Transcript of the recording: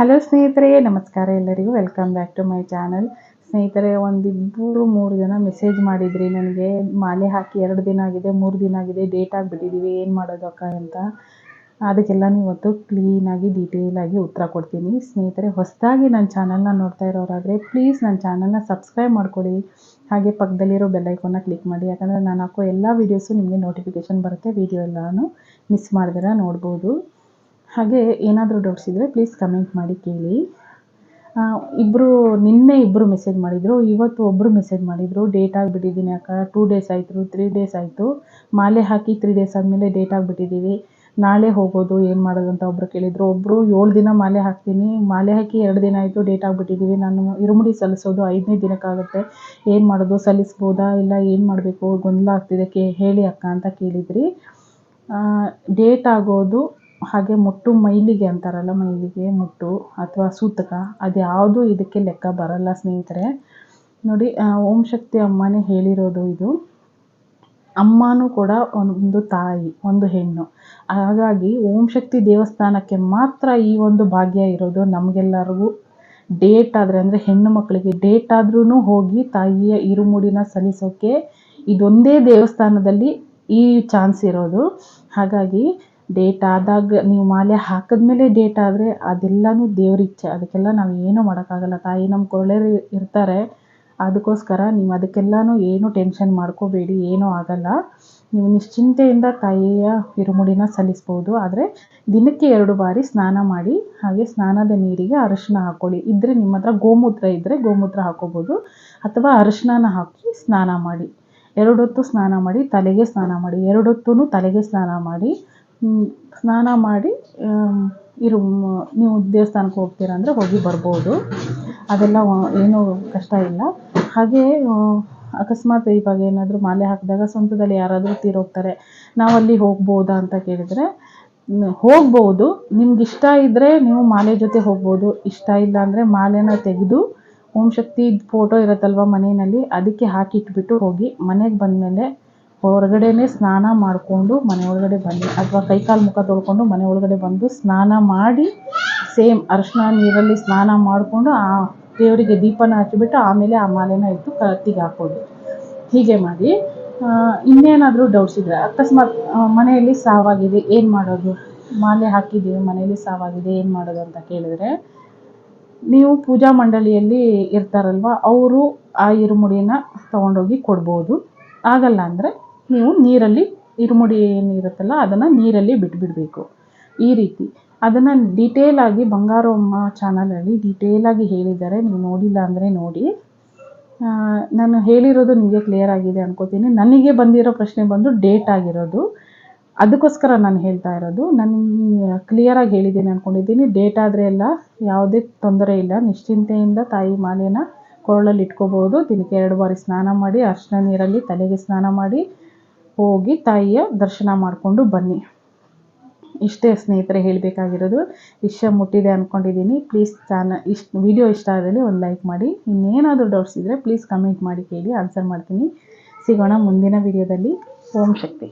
Hello ಸ್ನೇಹಿತರೆ, ನಮಸ್ಕಾರ ಎಲ್ಲರಿಗೂ. Welcome back to my channel ಸ್ನೇಹಿತರೆ ಒಂದಿಬ್ಬರು ಮೂರು ಜನ ಮೆಸೇಜ್ ಮಾಡಿದ್ರಿ ನನಗೆ. ಮಾಲೆ ಹಾಕಿ ಎರಡು ದಿನ ಆಗಿದೆ, ಮೂರು ದಿನ ಆಗಿದೆ ಡೇಟ್ ಆಗಿಬಿಟ್ಟಿದ್ದೀವಿ ಏನು ಮಾಡೋದು ಅಂತ. ಅದಕ್ಕೆಲ್ಲ ಇವತ್ತು ಕ್ಲೀನಾಗಿ ಡೀಟೇಲಾಗಿ ಉತ್ತರ ಕೊಡ್ತೀನಿ. ಸ್ನೇಹಿತರೆ, ಹೊಸದಾಗಿ ನನ್ನ ಚಾನಲ್ನ ನೋಡ್ತಾ ಇರೋರಾದರೆ ಪ್ಲೀಸ್ ನನ್ನ ಚಾನಲ್ನ ಸಬ್ಸ್ಕ್ರೈಬ್ ಮಾಡ್ಕೊಳ್ಳಿ. ಹಾಗೆ ಪಕ್ಕದಲ್ಲಿರೋ ಬೆಲ್ಲೈಕೋನ ಕ್ಲಿಕ್ ಮಾಡಿ. ಯಾಕಂದರೆ ನಾನು ಹಾಕೋ ಎಲ್ಲ ವೀಡಿಯೋಸು ನಿಮಗೆ ನೋಟಿಫಿಕೇಷನ್ ಬರುತ್ತೆ. ವೀಡಿಯೋ ಎಲ್ಲನೂ ಮಿಸ್ ಮಾಡಿದ್ರೆ ನೋಡ್ಬೋದು. ಹಾಗೆ ಏನಾದರೂ ಡೌಟ್ಸ್ ಇದ್ದರೆ ಪ್ಲೀಸ್ ಕಮೆಂಟ್ ಮಾಡಿ ಕೇಳಿ. ಇಬ್ಬರು ನಿನ್ನೆ ಇಬ್ಬರು ಮೆಸೇಜ್ ಮಾಡಿದರು, ಇವತ್ತು ಒಬ್ಬರು ಮೆಸೇಜ್ ಮಾಡಿದರು ಡೇಟ್ ಆಗಿಬಿಟ್ಟಿದ್ದೀನಿ ಅಕ್ಕ ಟೂ ಡೇಸ್ ಆಯಿತು ತ್ರೀ ಡೇಸ್ ಆಯಿತು, ಮಾಲೆ ಹಾಕಿ ತ್ರೀ ಡೇಸ್ ಆದಮೇಲೆ ಡೇಟ್ ಆಗಿಬಿಟ್ಟಿದ್ದೀವಿ ನಾಳೆ ಹೋಗೋದು, ಏನು ಮಾಡೋದು ಅಂತ ಒಬ್ಬರು ಕೇಳಿದರು ಒಬ್ಬರು ಏಳು ದಿನ ಮಾಲೆ ಹಾಕ್ತೀನಿ, ಮಾಲೆ ಹಾಕಿ ಎರಡು ದಿನ ಆಯಿತು ಡೇಟ್ ಆಗಿಬಿಟ್ಟಿದ್ದೀವಿ ನಾನು ಇರುಮುಡಿ ಸಲ್ಲಿಸೋದು ಐದನೇ ದಿನಕ್ಕಾಗುತ್ತೆ, ಏನು ಮಾಡೋದು, ಸಲ್ಲಿಸ್ಬೋದಾ, ಇಲ್ಲ ಏನು ಮಾಡಬೇಕು, ಗೊಂದಲ ಆಗ್ತಿದೆ, ಕೇ, ಹೇಳಿ ಅಕ್ಕ ಅಂತ ಕೇಳಿದ್ರಿ. ಡೇಟ್ ಆಗೋದು ಹಾಗೆ ಮುಟ್ಟು ಮೈಲಿಗೆ ಅಂತಾರಲ್ಲ, ಮೈಲಿಗೆ ಮುಟ್ಟು ಅಥವಾ ಸೂತಕ ಅದ್ಯಾವುದು ಇದಕ್ಕೆ ಲೆಕ್ಕ ಬರಲ್ಲ ಸ್ನೇಹಿತರೆ. ನೋಡಿ ಓಂ ಶಕ್ತಿ ಅಮ್ಮನೇ ಹೇಳಿರೋದು ಇದು. ಅಮ್ಮನೂ ಕೂಡ ಒಂದು ತಾಯಿ, ಒಂದು ಹೆಣ್ಣು. ಹಾಗಾಗಿ ಓಂ ಶಕ್ತಿ ದೇವಸ್ಥಾನಕ್ಕೆ ಮಾತ್ರ ಈ ಒಂದು ಭಾಗ್ಯ ಇರೋದು ನಮಗೆಲ್ಲರಿಗೂ. ಡೇಟ್ ಆದರೆ ಅಂದರೆ ಹೆಣ್ಣು ಮಕ್ಕಳಿಗೆ ಡೇಟ್ ಆದ್ರೂ ಹೋಗಿ ತಾಯಿಯ ಇರುಮುಡಿನ ಸಲ್ಲಿಸೋಕ್ಕೆ ಇದೊಂದೇ ದೇವಸ್ಥಾನದಲ್ಲಿ ಈ ಚಾನ್ಸ್ ಇರೋದು. ಹಾಗಾಗಿ ಡೇಟ್ ಆದಾಗ ನೀವು ಮಾಲೆ ಹಾಕಿದ್ಮೇಲೆ ಡೇಟ್ ಆದರೆ ಅದೆಲ್ಲಾನು ದೇವ್ರ ಇಚ್ಛೆ. ಅದಕ್ಕೆಲ್ಲ ನಾವು ಏನೂ ಮಾಡೋಕ್ಕಾಗಲ್ಲ. ತಾಯಿ ನಮ್ಮ ಕೊರಳಲ್ಲಿ ಇರ್ತಾರೆ. ಅದಕ್ಕೋಸ್ಕರ ನೀವು ಅದಕ್ಕೆಲ್ಲನೂ ಏನು ಟೆನ್ಷನ್ ಮಾಡ್ಕೋಬೇಡಿ, ಏನೂ ಆಗಲ್ಲ. ನೀವು ನಿಶ್ಚಿಂತೆಯಿಂದ ತಾಯಿಯ ಹಿರುಮುಡಿನ ಸಲ್ಲಿಸ್ಬೋದು. ಆದರೆ ದಿನಕ್ಕೆ ಎರಡು ಬಾರಿ ಸ್ನಾನ ಮಾಡಿ, ಹಾಗೆ ಸ್ನಾನದ ನೀರಿಗೆ ಅರಶಿನ ಹಾಕ್ಕೊಳ್ಳಿ ಇದ್ದರೆ ನಿಮ್ಮ ಹತ್ರ ಗೋಮೂತ್ರ ಇದ್ದರೆ ಗೋಮೂತ್ರ ಹಾಕ್ಕೋಬೋದು ಅಥವಾ ಅರಶಿನ ಹಾಕಿ ಸ್ನಾನ ಮಾಡಿ. ಎರಡೊತ್ತು ಸ್ನಾನ ಮಾಡಿ, ತಲೆಗೆ ಸ್ನಾನ ಮಾಡಿ. ಎರಡೊತ್ತೂ ತಲೆಗೆ ಸ್ನಾನ ಮಾಡಿ. ಸ್ನಾನ ಮಾಡಿ ಇರು ನೀವು ದೇವಸ್ಥಾನಕ್ಕೆ ಹೋಗ್ತೀರ ಅಂದರೆ ಹೋಗಿ ಬರ್ಬೋದು. ಅದೆಲ್ಲ ಏನೂ ಕಷ್ಟ ಇಲ್ಲ. ಹಾಗೇ ಅಕಸ್ಮಾತ್ ಇವಾಗ ಏನಾದರೂ ಮಾಲೆ ಹಾಕಿದಾಗ ಸ್ವಂತದಲ್ಲಿ ಯಾರಾದರೂ ತೀರೋಗ್ತಾರೆ. ನಾವು ಅಲ್ಲಿ ಹೋಗ್ಬೋದಾ ಅಂತ ಕೇಳಿದರೆ ಹೋಗ್ಬೋದು. ನಿಮ್ಗೆ ಇಷ್ಟ ಇದ್ದರೆ ನೀವು ಮಾಲೆ ಜೊತೆ ಹೋಗ್ಬೋದು. ಇಷ್ಟ ಇಲ್ಲ ಅಂದರೆ ಮಾಲೆನ ತೆಗೆದು ಓಂ ಶಕ್ತಿ ಫೋಟೋ ಇರುತ್ತಲ್ವ ಮನೆಯಲ್ಲಿ, ಅದಕ್ಕೆ ಹಾಕಿಟ್ಬಿಟ್ಟು ಹೋಗಿ ಮನೆಗೆ ಬಂದಮೇಲೆ ಹೊರಗಡೆನೇ ಸ್ನಾನ ಮಾಡಿಕೊಂಡು ಮನೆ ಒಳಗಡೆ ಬನ್ನಿ ಅಥವಾ ಕೈ ಕಾಲು ಮುಖ ತೊಳ್ಕೊಂಡು ಮನೆ ಒಳಗಡೆ ಬಂದು ಸ್ನಾನ ಮಾಡಿ, ಸೇಮ್ ಅರಶಿನ ನೀರಲ್ಲಿ ಸ್ನಾನ ಮಾಡಿಕೊಂಡು ಆ ದೇವರಿಗೆ ದೀಪನ ಹಚ್ಚಿಬಿಟ್ಟು ಆಮೇಲೆ ಆ ಮಾಲೆನ ಎತ್ತು ಕತ್ತಿಗೆ ಹಾಕೋದು ಹೀಗೆ ಮಾಡಿ. ಇನ್ನೇನಾದರೂ ಡೌಟ್ಸ್ ಇದ್ದರೆ ಅಕಸ್ಮಾತ್ ಮನೆಯಲ್ಲಿ ಸಾವಾಗಿದೆ, ಏನು ಮಾಡೋದು? ಮಾಲೆ ಹಾಕಿದ್ದೀವಿ, ಮನೆಯಲ್ಲಿ ಸಾವಾಗಿದೆ, ಏನು ಮಾಡೋದು ಅಂತ ಕೇಳಿದ್ರೆ, ನೀವು ಪೂಜಾ ಮಂಡಳಿಯಲ್ಲಿ ಇರ್ತಾರಲ್ವ, ಅವರು ಆ ಇರುಮುಡಿನ ತೊಗೊಂಡೋಗಿ ಕೊಡ್ಬೋದು. ಆಗಲ್ಲ ಅಂದರೆ ನೀವು ನೀರಲ್ಲಿ ಇರುಮುಡಿ ಏನಿರುತ್ತಲ್ಲ ಅದನ್ನು ನೀರಲ್ಲಿ ಬಿಟ್ಬಿಡಬೇಕು. ಈ ರೀತಿ. ಅದನ್ನು ಡೀಟೇಲಾಗಿ ಬಂಗಾರಮ್ಮ ಚಾನಲಲ್ಲಿ ಡೀಟೇಲಾಗಿ ಹೇಳಿದ್ದಾರೆ. ನೀವು ನೋಡಿಲ್ಲ ಅಂದರೆ ನೋಡಿ. ನಾನು ಹೇಳಿರೋದು ನಿಮಗೆ ಕ್ಲಿಯರ್ ಆಗಿದೆ ಅನ್ಕೋತೀನಿ. ನನಗೆ ಬಂದಿರೋ ಪ್ರಶ್ನೆ ಬಂದು ಡೇಟ್ ಆಗಿರೋದು. ಅದಕ್ಕೋಸ್ಕರ ನಾನು ಹೇಳ್ತಾ ಇರೋದು. ನಾನು ಕ್ಲಿಯರಾಗಿ ಹೇಳಿದ್ದೀನಿ ಅಂದ್ಕೊಂಡಿದ್ದೀನಿ ಡೇಟ್ ಆದರೆ ಎಲ್ಲ ಯಾವುದೇ ತೊಂದರೆ ಇಲ್ಲ. ನಿಶ್ಚಿಂತೆಯಿಂದ ತಾಯಿ ಮಾಲೆನ ಕೊರಳಲ್ಲಿ ಇಟ್ಕೋಬೋದು ದಿನಕ್ಕೆ ಎರಡು ಬಾರಿ ಸ್ನಾನ ಮಾಡಿ ಅರ್ಶಿನ ನೀರಲ್ಲಿ ತಲೆಗೆ ಸ್ನಾನ ಮಾಡಿ. ಹೋಗಿ ತಾಯಿಯ ದರ್ಶನ ಮಾಡಿಕೊಂಡು ಬನ್ನಿ. ಇಷ್ಟೇ ಸ್ನೇಹಿತರೆ ಹೇಳಬೇಕಾಗಿರೋದು ವಿಷಯ ಮುಟ್ಟಿದೆ ಅಂದ್ಕೊಂಡಿದ್ದೀನಿ ಪ್ಲೀಸ್ ಚಾನ ಇಷ್ಟು ವಿಡಿಯೋ ಇಷ್ಟ ಆದಲ್ಲಿ ಒಂದು ಲೈಕ್ ಮಾಡಿ. ಇನ್ನೇನಾದರೂ ಡೌಟ್ಸ್ ಇದ್ದರೆ ಪ್ಲೀಸ್ ಕಮೆಂಟ್ ಮಾಡಿ ಕೇಳಿ ಆನ್ಸರ್ ಮಾಡ್ತೀನಿ. ಸಿಗೋಣ ಮುಂದಿನ ವಿಡಿಯೋದಲ್ಲಿ ಓಂ ಶಕ್ತಿ.